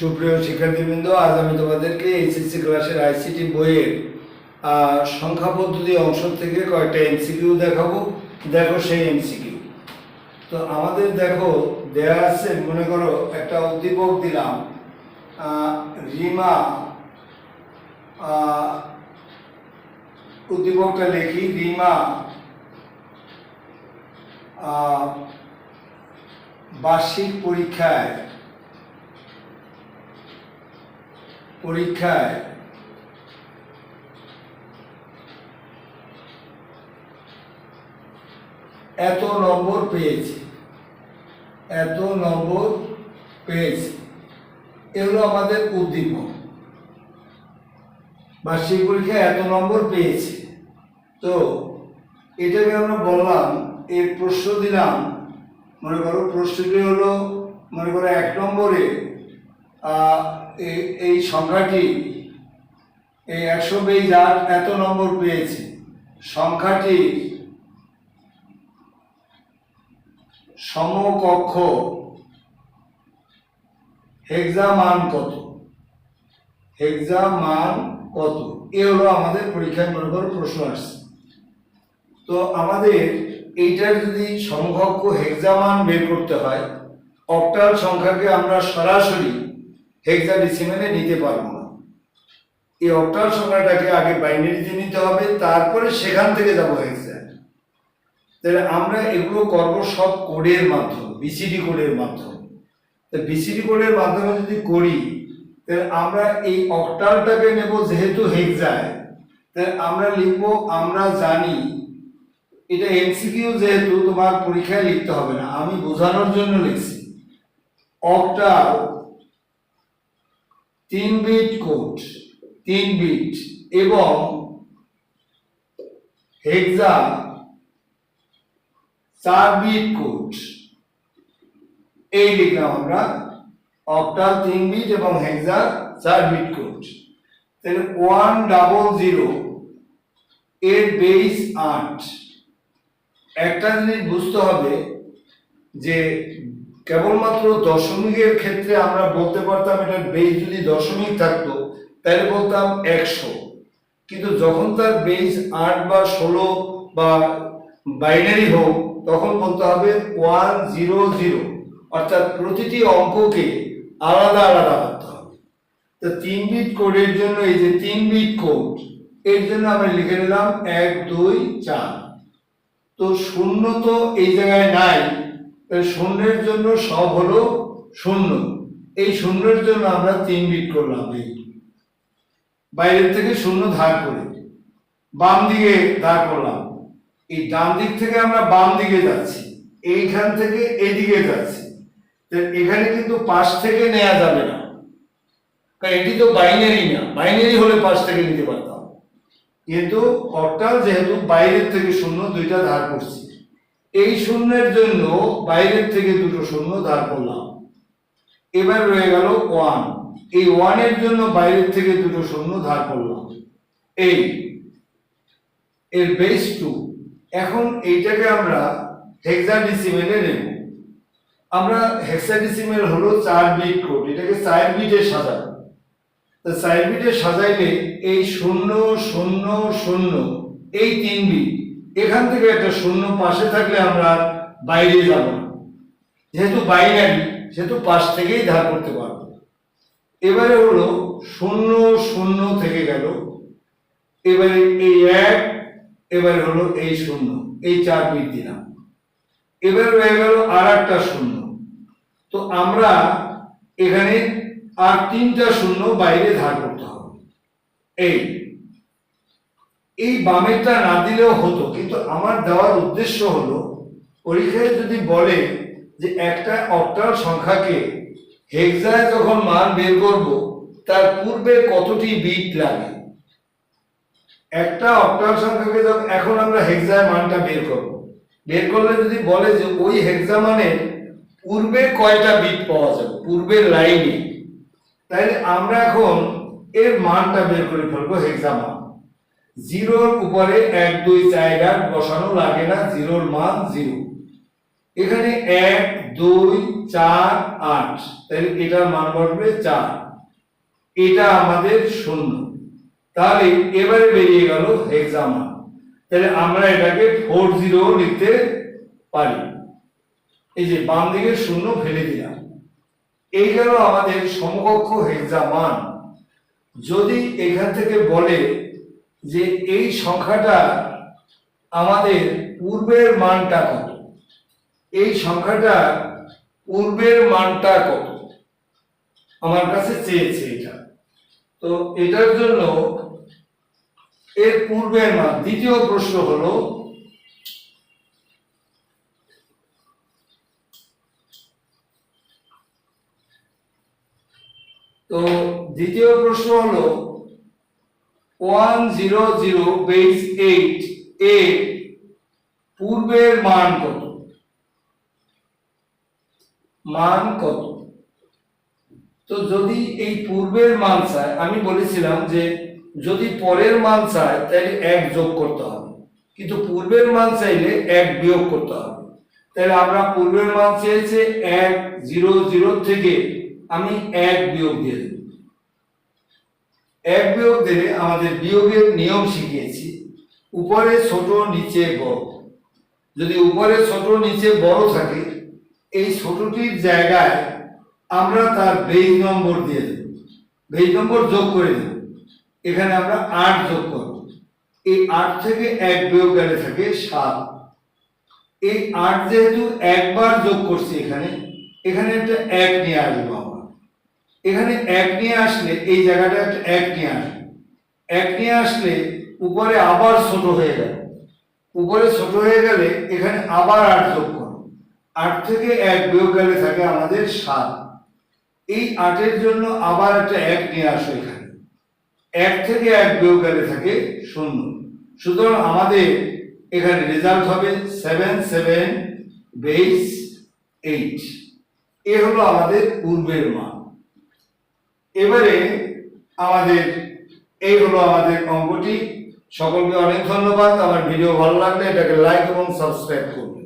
সুপ্রিয় শিক্ষার্থীবৃন্দ, আজ আমি তোমাদেরকে এইচএসসি ক্লাসের আইসিটি বইয়ের সংখ্যা পদ্ধতি অংশ থেকে কয়েকটা এমসিকিউ দেখাবো। দেখো সেই এমসিকিউ তো আমাদের দেখো, দেয়া আছে, মনে করো, একটা উদ্দীপক দিলাম রিমা উদ্দীপকটা লিখি, রিমা বার্ষিক পরীক্ষায় পরীক্ষায়। এত নম্বর পেয়েছে। এত নম্বর পেয়েছে। এগুলো আমাদের উদ্দীপক। বার্ষিক পরীক্ষায় এত নম্বর পেয়েছে। তো এটাকে আমরা বললাম, এর প্রশ্ন দিলাম। মনে করো প্রশ্নটি হলো, মনে করো এক নম্বরে এই- সংখ্যাটি, এই একশো আট এত নম্বর পেয়েছে। সংখ্যাটি সমকক্ষ হেক্সা মান কত? হেক্সা মান কত? এ হলো আমাদের পরীক্ষায় মনে করো প্রশ্ন আসছে। তো আমাদের এইটার যদি সমকক্ষ হেক্সা মান বের করতে হয়, অক্টাল সংখ্যাকে আমরা সরাসরি হেক্সাডেসিমেলে নিতে পারব না। এই অক্টাল সংখ্যাটাকে আগে বাইনারিতে নিতে হবে, তারপরে সেখান থেকে যাব হেক্সা তাহলে আমরা এগুলো করব সব কোডের মাধ্যমে বিসিডি কোডের মাধ্যমে। তো বিসিডি কোডের মাধ্যমে যদি করি, তাহলে আমরা এই অক্টালটাকে নেব যেহেতু হেক্সায় তাহলে আমরা লিখব, আমরা জানি এটা এমসিকিউ যেহেতু তোমার পরীক্ষায় লিখতে হবে না, আমি বোঝানোর জন্য লিখছি। অক্টাল তিন বিট কোড, তিন বিট এবং হেক্সা চার বিট কোড। এই লিখলাম আমরা অক্টাল তিন বিট এবং হেক্সা চার বিট কোড। তাহলে ওয়ান ডাবল জিরো এর বেস আট। একটা জিনিস বুঝতে হবে যে কেবলমাত্র দশমিকের ক্ষেত্রে আমরা বলতে পারতাম এটার বেস যদি দশমিক থাকতো, তাহলে বলতাম একশো। কিন্তু যখন তার বেস আট বা ষোলো বা বাইনারি হোক, তখন বলতে হবে ওয়ান জিরো জিরো অর্থাৎ প্রতিটি অঙ্ককে আলাদা আলাদা করতে হবে। তো তিন বিট কোডের জন্য এই যে তিন বিট কোড এর জন্য আমরা লিখে নিলাম এক, দুই, চার। তো শূন্য তো এই জায়গায় নাই শূন্যের জন্য সব হলো শূন্য। এই শূন্যের জন্য আমরা তিন বিট করলাম এই। বাইরের থেকে শূন্য ধার করে বাম দিকে ধার করলাম। এই ডান দিক থেকে আমরা বাম দিকে যাচ্ছি, এইখান থেকে এদিকে যাচ্ছি। এখানে কিন্তু পাশ থেকে নেওয়া যাবে না। কারণ এটি তো বাইনারি না, বাইনারি হলে পাশ থেকে নিতে পারতাম। কিন্তু অক্টাল যেহেতু বাইরের থেকে শূন্য দুইটা ধার করছি এই শূন্যের জন্য বাইরের থেকে দুটো শূন্য ধার করলাম। এবার রয়ে গেল ওয়ান এই ওয়ানের জন্য বাইরের থেকে দুটো শূন্য ধার করলাম। এই এর বেস টু এখন এইটাকে আমরা হেক্সাডেসিমেলে নেব। আমরা হেক্সাডেসিমেল হলো চার বিট কোড এটাকে চার বিটে সাজাবো। তো চার বিটে সাজাইলে এই শূন্য শূন্য শূন্য, এই তিন বিট এখান থেকে একটা শূন্য পাশে থাকলে আমরা বাইরে যাব। না যেহেতু বাইনারি, সেহেতু পাশ থেকেই ধার করতে পারব। এবারে হলো শূন্য শূন্য থেকে গেল। এবারে এই এক, এবারে হলো এই শূন্য, এই চার বিট দিলাম। এবারে রয়ে গেল আর একটা শূন্য। তো আমরা এখানে আর তিনটা শূন্য বাইরে ধার করতে হবে। এই এই বামেরটা না দিলেও হতো। কিন্তু আমার দেওয়ার উদ্দেশ্য হলো, পরীক্ষায় যদি বলে যে একটা অক্টাল সংখ্যাকে হেক্সায় যখন মান বের করব, তার পূর্বে কতটি বিট লাগে? একটা অক্টাল সংখ্যাকে যখন এখন আমরা হেক্সায় মানটা বের করব, বের করলে যদি বলে যে ওই হেক্সা মানের পূর্বে কয়টা বিট পাওয়া যাবে? পূর্বের লাইনে। তাহলে আমরা এখন এর মানটা বের করে ফেলব হেক্সা মান। জিরোর উপরে এক, দুই, চার বসানো লাগে না, জিরোর মান জিরো। এখানে এক, দুই, চার, আট, তাহলে এটার মান বসবে চার। এটা আমাদের শূন্য। তাহলে এবারে বেরিয়ে গেল হেক্সামান তাহলে আমরা এটাকে ফোর জিরো লিখতে পারি। এই যে বাম দিকে শূন্য ফেলে দিলাম। এই গেল আমাদের সমকক্ষ হেক্সামান যদি এখান থেকে বলে যে এই সংখ্যাটা আমাদের পূর্বের মানটা কত? এই সংখ্যাটা পূর্বের মানটা কত? আমার কাছে চেয়েছে এটা। তো এটার জন্য এর পূর্বের মান, দ্বিতীয় প্রশ্ন হলো, তো দ্বিতীয় প্রশ্ন হলো one zero zero base eight এ পূর্বের মান কত? মান কত? তো যদি এই পূর্বের মান চায়, আমি বলেছিলাম যে যদি পরের মান চায়, তাহলে এক যোগ করতে হবে। কিন্তু পূর্বের মান চাইলে এক বিয়োগ করতে হবে। তাহলে আমরা পূর্বের মান চেয়েছে এক জিরো জিরো থেকে আমি এক বিয়োগ দিয়ে দেব। এক বিয়োগ দিলে আমাদের বিয়োগের নিয়ম শিখিয়েছি। উপরে, ছোট, নিচে, বড়। যদি উপরে, ছোট, নিচে, বড় থাকে, এই ছোটটির জায়গায় আমরা তার বেজ নম্বর দিয়ে দেব। বেজ নম্বর যোগ করে দেব। এখানে আমরা আট যোগ করব। এই আট থেকে এক বিয়োগ গেলে থাকে সাত। এই আট যেহেতু একবার যোগ করছি এখানে এখানে একটা এক নিয়ে আসব এখানে এক নিয়ে আসলে এই জায়গাটা একটা এক নিয়ে আসবে। এক নিয়ে আসলে উপরে আবার ছোট হয়ে গেল। উপরে ছোট হয়ে গেলে এখানে আবার আট যোগ করো। আট থেকে এক বিয়োগ গেলে থাকে আমাদের সাত। এই আটের জন্য আবার একটা এক নিয়ে আসো এখানে। এক থেকে এক বিয়োগ গেলে থাকে শূন্য। সুতরাং আমাদের এখানে রেজাল্ট হবে সেভেন সেভেন বেস এইট এ হলো আমাদের পূর্বের মান। এবারে আমাদের, এই হলো আমাদের অঙ্কটি। সকলকে অনেক ধন্যবাদ। আমার ভিডিও ভালো লাগলে এটাকে লাইক এবং সাবস্ক্রাইব করুন।